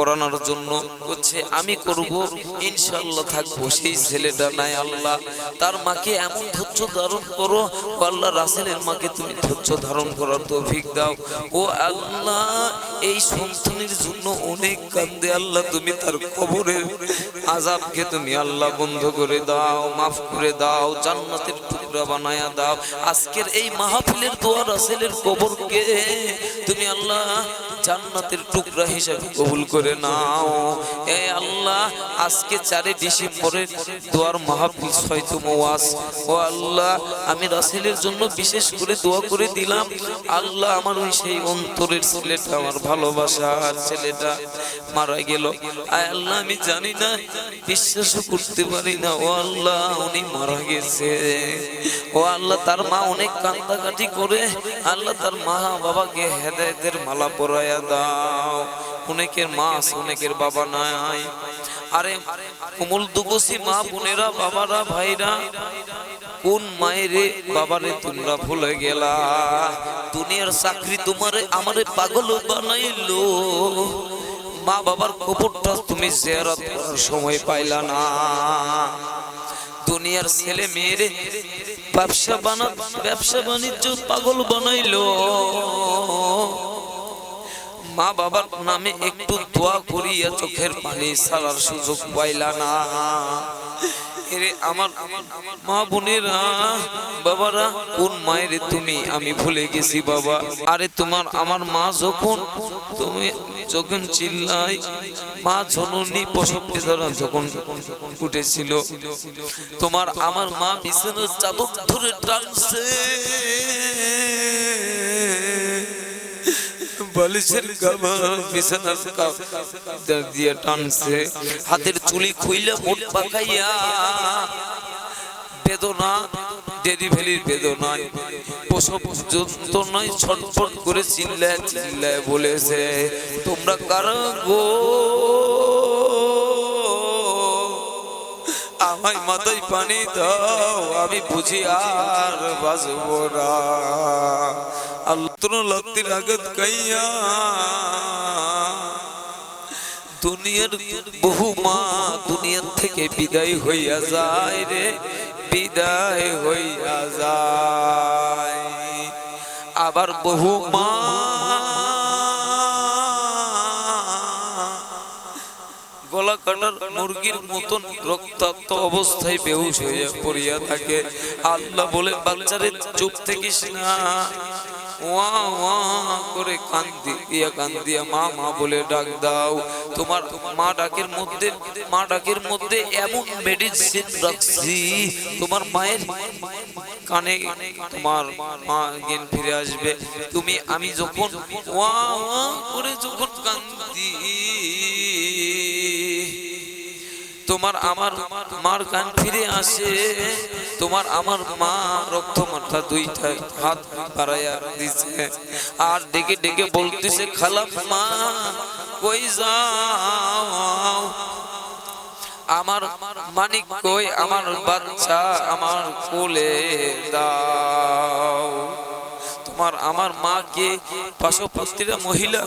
করানোর জন্য হচ্ছে আমি করব ইনশাল্লাহ থাকব। সেই ছেলেটা নাই, আল্লাহ, তার মাকে এমন ধৈর্য ধারণ করো, ও আল্লাহ রাসেলের মাকে তুমি ধৈর্য ধারণ করার তৌফিক দাও। ও আল্লাহ, এই সন্তানের জন্য অনেক কান্দে, আল্লাহ, তুমি তার কবরের আজাবকে তুমি আল্লাহ বন্ধ করে দাও, মাফ করে দাও, জান্নাতের টুকরা বানায়া দাও। আজকের এই মাহফিলের দোয়া রাসেলের কবরকে তুমি আল্লাহ জান্নাতের টুকরা হিসাবে কবুল করে নাও। এ আল্লাহ, আজকে চারে ডিসেম্বরের দোয়ার মাহফিল ছয়তম ওয়াজ ও আল্লাহ, আমি রাসেলের জন্য বিশেষ করে দোয়া করে দিলাম। আল্লাহ আমার ওই সেই অন্তরের ছেলেটা, আমার ভালোবাসার ছেলেটা মারা গেল। আল্লাহ, আমি জানি না, বিশ্বাসও করতে পারি না। ও আল্লাহ, উনি মারা গেছে। ও আল্লাহ, তার মা অনেক কান্দাকাটি করে। আল্লাহ তার মা বাবাকে হেদায়তের মালা দাও। অনেকের মা অনেকের বাবা নাই। আরে, কোমল দুবসি মা বোনেরা, বাবারা, ভাইরা, কোন মায়েরে, বাবারে তোমরা ভুলে গেলা? দুনিয়ার চাকরি তোমারে আমারে পাগল বানাইলো। মা বাবার কবরটা তুমি জিয়ারত করার সময় পাইলা না। দুনিয়ার ছেলে মেয়েরে ব্যবসা বানা ব্যবসা বাণিজ্য পাগল বানাইলো। মা বাবার নামে একটু দোয়া করিয়া চোখের পানি ছাড়ার সুযোগ পাইলা না। এরে আমার মা বোনেরা, বাবারা, কোন মায়ের তুমি? আমি ভুলে গেছি বাবা। আরে তোমার, আমার মা যখন, তুমি যখন চিল্লাই, মা জননী প্রসব বেদনা যখন উঠেছিল, তোমার আমার মা বিছানার চাদর ধরে টানছে। বালিশের কাবার বিছানার কাবার দিয়ে টানছে। হাতের চুলি খুইলে মোট পাকাইয়া বেদনা ডেলিভারির বেদনায়, প্রসব যন্ত্রণায় ছটফট করে চিল্লায় চিল্লায় বলেছে, তোমরা কারা গো? আমায় মাথায় পানি দাও, আমি বুঝি আর বাজব না। আল্লাহ আগত কাইয়া। দুনিয়ার বহু মা দুনিয়ার থেকে বিদায় হইয়া যায় রে, বিদায় হইয়া যায়। আবার বহু মা গলা কাটার মুরগির মতন রক্তাক্ত অবস্থায় বেহুশ হইয়া পড়িয়া থাকে। আল্লাহ বলে বাচ্চারে চুপ থাকিস না। ওয়া ওয়া করে কান্দি দিয়া কান্দিয়া মা মা বলে ডাক দাও তোমার মা ডাকের মধ্যে মা ডাকের মধ্যে এমন মেডিসিন রাখছি তোমার মায়ের কানে তোমার মা জ্ঞান ফিরে আসবে তুমি আমি যখন ওয়া ওয়া করে যখন কান্দি তোমার আমার মার কান ফিরে আসে তোমার আমার মা রক্ত মাথা দুইটা হাত বাড়াইয়া দিছে। আর ডেকে ডেকে বলতেছে খালাম মা, কই যাও? আমার মানিক কই? আমার বাচ্চা আমার কোলে দাও। তোমার আমার মাকে পাশাপাশিরা মহিলা,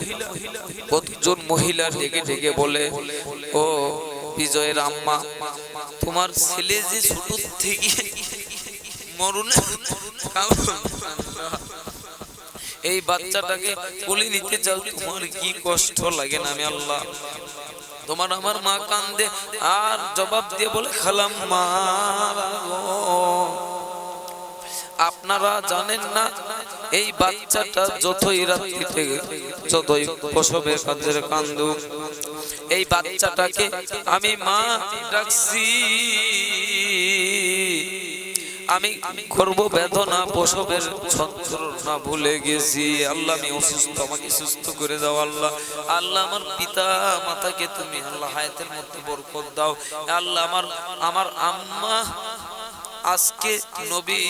কতজন মহিলা ডেকে ডেকে বলে, ও বিজয়ের আম্মা তোমার ছেলে যে ছোট থেকে মরুন এই বাচ্চাটাকে কোলে নিতে চাও তোমার কি কষ্ট লাগে না আমি আল্লাহ। তোমার আমার মা কান্দে, আর জবাব দিয়ে বলে খালাম মা আপনারা জানেন না, এই বাচ্চাটা যতই রাত্রি থেকে যতই প্রসবের কাজের কান্দু এই বাচ্চাটাকে আমি মা ডাকছি। আমি করব বেদনা, প্রসবের যন্ত্রণা ভুলে গেছি। আল্লাহ, আমি অসুস্থ, আমাকে সুস্থ করে দাও আল্লাহ। আল্লাহ, আমার পিতা মাতাকে তুমি আল্লাহ হায়াতের মধ্যে বরকত দাও। আল্লাহ, আমার আমার আম্মা আজকে নবী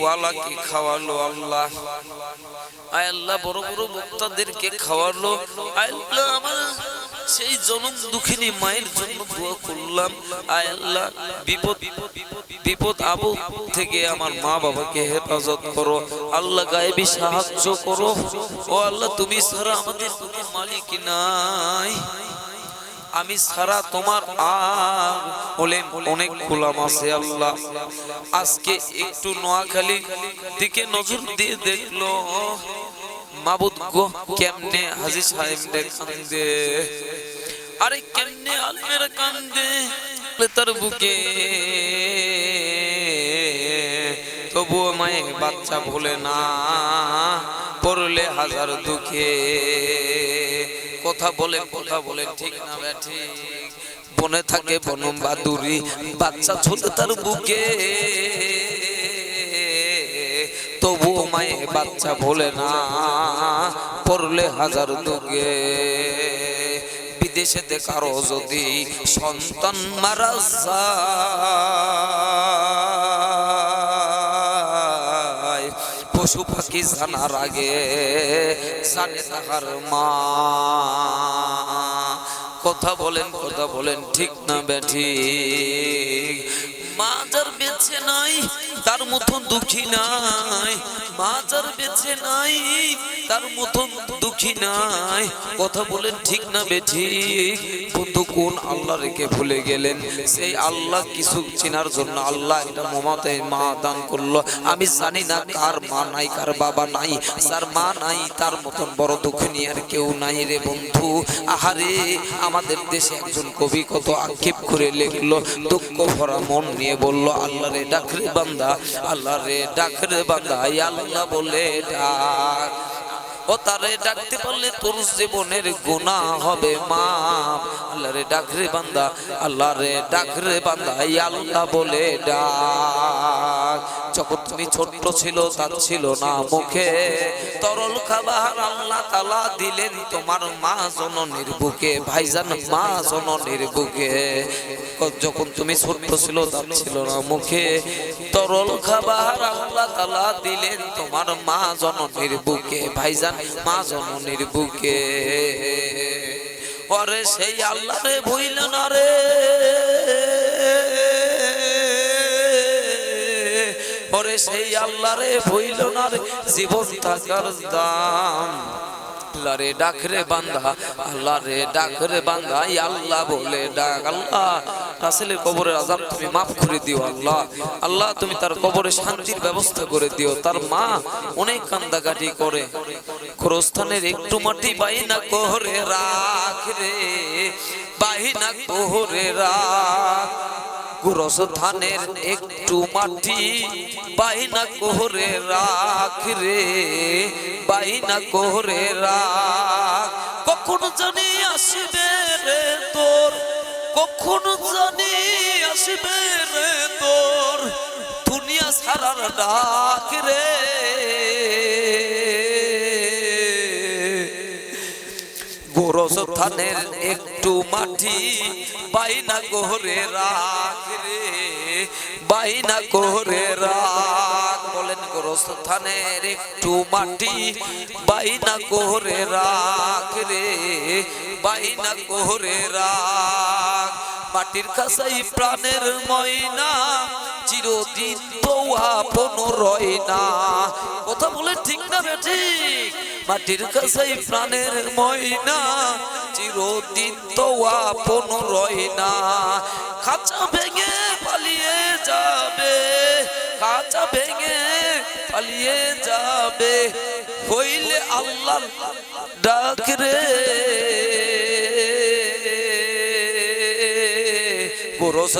ওয়ালাকে খাওয়ালো আল্লাহ। আয় আল্লাহ, বড় বড় বক্তাদেরকে খাওয়ালো। আল্লাহ, আমার সেই জনম দুঃখিনী মায়ের জন্য দোয়া করলাম। আয় আল্লাহ, বিপদ বিপদ আবু থেকে আমার মা বাবাকে হেফাজত করো। আল্লাহ গায়েবী সাহায্য করো। ও আল্লাহ, তুমি ছাড়া আমাদের কোনো মালিক নাই। আমি সারা তোমার বলেন অনেক গোলাম আছে আল্লাহ। আজকে একটু নোয়াখালী দিকে নজর দিয়ে দেখল, মাবুদ গো কেমনে হাজি সাহেব কান্দে, আরে কেমনে আলমের কান্দে তার বুকে। তবুও মায়ে বাচ্চা ভুলে না, পড়লে হাজার দুঃখে। কথা বলে কথা বলে ঠিক না ঠিক। বনে থাকে বনম বাদুরি, বাচ্চা ছোট তার বুকে। তবুও মায়ে বাচ্চা ভোলে না, পড়লে হাজার দুগে বিদেশে কারও যদি সন্তান মারা যায়। পশু পাখি জানার আগে জানে তাহার মা। কথা বলেন কথা বলেন, ঠিক না ব্যাঠি মা যার বেছে নাই, তার মতন দুঃখী নাই। মা যার বেঁচে নাই, তার মতন দুঃখী নাই। কথা বলেন ঠিক না বেঠিক বন্ধু, কোন আল্লাহ রেখে ভুলে গেলেন? সেই আল্লাহ কিছু চেনার জন্য আল্লাহ এটা মমাতে মা দান করল। আমি জানি না কার মা নাই, কার বাবা নাই। যার মা নাই, তার মতন বড় দুঃখিনী আর কেউ নাই রে বন্ধু। আহারে, আমাদের দেশে একজন কবি কত আক্ষেপ করে লিখলো, দুঃখ ভরা মন নিয়ে বলল, আল্লাহ রে ডাকরে বান্দা, আল্লাহ রে ডাকরে বান্দা এই আল্লাহ বলে ডাক। ও তারে ডাকতে পারলে তোর জীবনের গুণা হবে মা আল্লাহ রে ডাকরে বান্দা, আল্লাহ রে ডাক রে বান্দা আল্লাহ বলে ডাক। যখন তুমি ছোট্ট ছিল, তার ছিল না মুখে। তরল খাবার আল্লাহ তালা দিলেন তোমার মা জননীর বুকে, ভাইজান মা জননীর বুকে। যখন তুমি ছোট্ট ছিল, তার ছিল না মুখে। তরল খাবার আল্লাহ তালা দিলেন তোমার মা জননীর বুকে, ভাইজান মা জননীর বুকে। ওরে সেই আল্লাহ রে ভুইল না রে। ওরে সেই আল্লাহ রে ভুইল না রে, জীবন থাকার দাম। আল্লাহ রে ডাক রে বান্দা আল্লাহ রে ডাক রে বান্দা আল্লাহ বলে ডাক আল্লাহ। রাসেলের কবরের আজাব তুমি মাফ করে দিও আল্লাহ। আল্লাহ, তুমি তার কবরে শান্তির ব্যবস্থা করে দিও। তার মা অনেক কান্দাকাটি করে। খরস্থানের একটু মাটি বাইনা কোহরে রাখ রে, বাইনা কোহরে রাখ। গুরস একটু মাটি, বাইনা কোহরে রাখ রে, বাইনা কোহরে রাখ। কখন জানি আসবে রে তোর, কখন জানি আসবে রে তোর, দুনিয়া সারার ডাক রে। গোরস একটু মাটি, বাইনা কোহরে রাখ বাইনা কোহরে রাখ বলেন গোরস থানের একটু মাটি। বাইনা কোহরে রাখ রে, বাইনা কোহরে রাখ মাটির কাছাই প্রাণের ময়না, চিরদিন তো আপন রয় না। কথা বলে ঠিক না বে ঠিক? মাটির কাছাই প্রাণের ময়না, চিরদিন তো আপন রয় না। খাঁচা ভেঙে পালিয়ে যাবে, খাঁচা ভেঙে পালিয়ে যাবে। হইলে আল্লাহ ডাক রে গোরস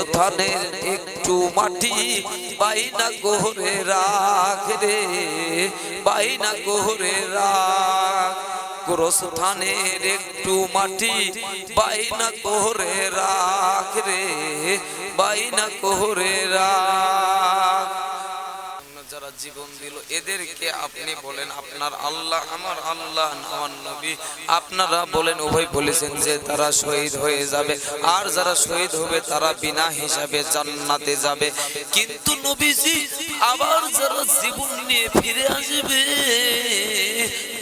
একটু মাটি বাইনা গোহরে রাখ রে বাইনা গোহরে রাখ। গোরস থানের একটু মাটি, বাইনা কোহরে রাখ রে, বাইনা কোহরে রাখ। যারা জীবন দিল, এদেরকে আপনি বলেন, আপনার আল্লাহ, আমার আল্লাহ, আমার নবী। আপনারা বলেন, উভয় বলেছেন যে তারা শহীদ হয়ে যাবে। আর যারা শহীদ হবে, তারা বিনা হিসাবে জান্নাতে যাবে। কিন্তু নবীজি আবার যারা জীবন নিয়ে ফিরে আসবে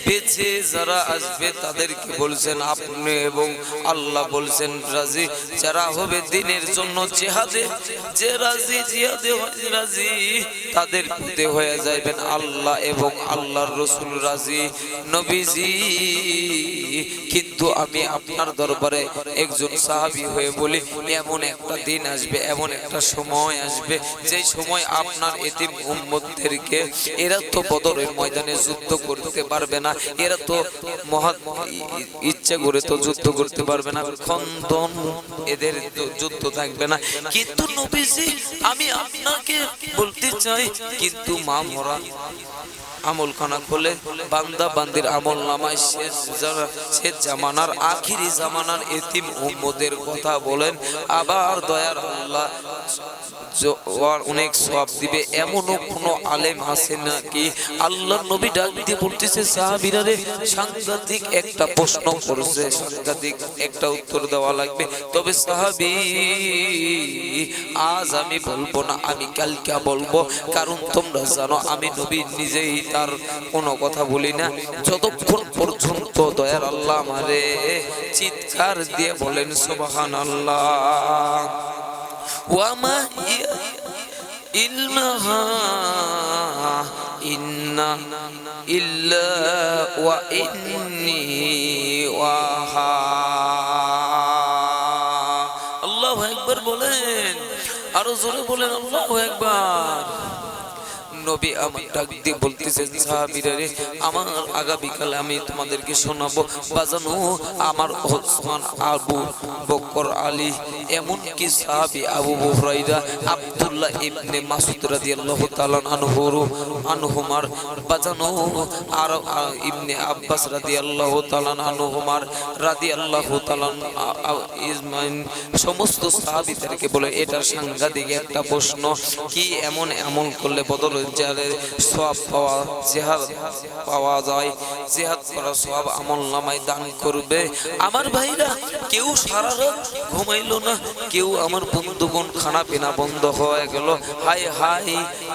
বেঁচে যারা আসবে তাদেরকে বলছেন আপনি এবং আল্লাহ বলছেন, রাজি। যারা হবে দিনের জন্য চেহাদে যে রাজি, জিহাদে রাজি, তাদের পুঁতে হয়ে যাইবেন আল্লাহ এবং আল্লাহর রসুল রাজি। নবীজি কিন্তু আমি আপনার দরবারে একজন সাহাবি হয়ে বলি, এমন একটা দিন আসবে, এমন একটা সময় আসবে, যেই সময় আপনার এতিম উম্মতদেরকে এরা তো বদরের ময়দানে যুদ্ধ করতে পারবে না, এরা তো মহা ইচ্ছা করে তো যুদ্ধ করতে পারবে না, খন্দন এদের যুদ্ধ থাকবে না। কিন্তু নবীজি, আমি আপনাকে বলতে চাই, কিন্তু মা মরা আমল খানা খোলে বান্দা বান্দির আমল নামায় শেষ শেষ জামানার আখিরি জামানার এতিম উম্মদের কথা বলেন। আবার দয়ার আল্লাহ অনেক সব দিবে, এমনও কোনো আলেম আছে নাকি? আল্লাহ নবী ডাক দিয়ে বলতেছে, সাহাবিরা সাংঘাতিক একটা প্রশ্ন করছে, সাংঘাতিক একটা উত্তর দেওয়া লাগবে। তবে সাহাবি, আজ আমি বলব না, আমি কালকে বলব, কারণ তোমরা জানো, আমি নবী নিজেই তার কোনো কথা বলি না। যতক্ষণ পর্যন্ত দয়ার আল্লাহ আমারে চিৎকার দিয়ে বলেন সুবহান আল্লাহ وما هي علمها إن إلا وإني وها الله أكبر بولين أرزور بولين الله أكبر নবী আমার ডাক দিয়ে বলতেছেন, সাহাবীরা রে, আমার আগামীকাল আমি তোমাদেরকে শোনাবো। বাজানো আমার ওসমান আবু বকর আলী এমন কি সাহাবী আবু হুরাইরা আব্দুল্লাহ ইবনে মাসুদ রাদিয়াল্লাহু তাআলা আনহুরু আনহুমার। বাজানো আর ইবনে আব্বাস রাদিয়াল্লাহু তাআলা আনহুমার, রাদিয়াল্লাহু তাআলা ইজমাইন সমস্ত সাহাবীদেরকে বলে এটা সাংঘাতিক একটা প্রশ্ন, কি এমন এমন করলে বদল যাদের সব পাওয়া, জেহাদ পাওয়া যায়। জেহাদ করা সব আমল নামায় দান করবে। আমার ভাইরা, কেউ সারা রাত ঘুমাইলো না, কেউ আমার বন্ধুগণ খানা পিনা বন্ধ হয়ে গেল। হাই হাই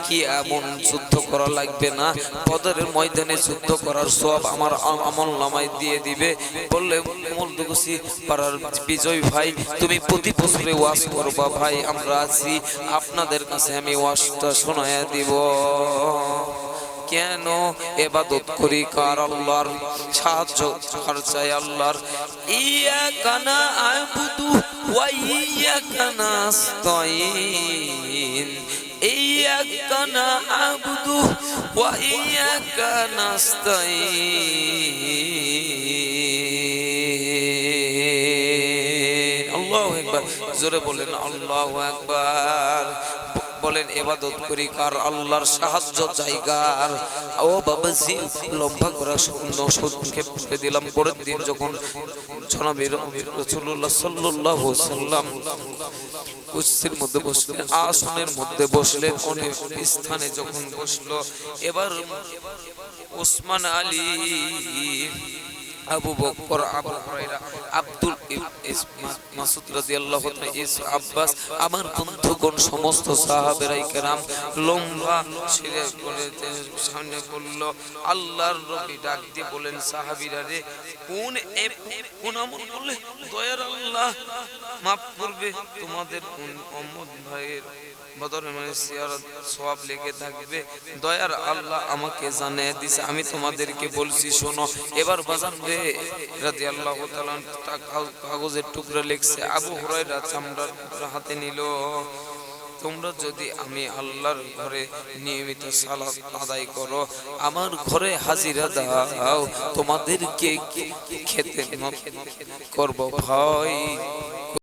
কি এমন যুদ্ধ করা লাগবে না? পদরের ময়দানে যুদ্ধ করার সব আমার আমল নামায় দিয়ে দিবে। বললে মূলদুকুসি পাড়ার বিজয় ভাই, তুমি প্রতি বছরে ওয়াজ করবা ভাই, আমরা আছি। আপনাদের কাছে আমি ওয়াশটা শোনায়া দিব। কেন এবাদত করি কার আল্লাহর? সাহায্য কার চাই আল্লাহর? ইয়া কানা আবুদু ওয়া ইয়া কানা নাস্তাইন إياك نعبد وإياك نستعين الله أكبر জোরে বলেন আল্লাহ একবার বলেন এবাদত করি কার আল্লাহর সাহায্য জায়গার ও বাবাজি লম্বা করা শূন্য সংক্ষেপ করে দিলাম পরের দিন যখন জনাবি রসুল্লাহ সাল্লাল্লাহু সাল্লাম কুস্তির মধ্যে বসলে আসনের মধ্যে বসলে অনেক স্থানে যখন বসল এবার ওসমান আলী আবু বকর, আবু হুরায়রা, আব্দুল মাসুদ রাদিয়াল্লাহু আব্বাস, আমার বন্ধুগণ, সমস্ত লম্বা সামনে বলল, আল্লাহর নবী ডাক দিয়ে বলেন, সাহাবীরা রে, কোন কোন আমল করলে দয়ার আল্লাহ মাফ করবে? তোমাদের কোন ভাইয়ের বদর লেগে থাকবে, দয়ার আল্লাহ আমাকে জানিয়ে দিছে, আমি তোমাদেরকে বলছি, শোনো। এবার বাজান রে রাদিয়াল্লাহু তাআলা কাগজের টুকরা লিখছে, আবু হুরায়রা চামড়ার হাতে নিল। তোমরা যদি আমি আল্লাহর ঘরে নিয়মিত সালাত আদায় করো, আমার ঘরে হাজিরা দাও, তোমাদেরকে খেতে করব ভয়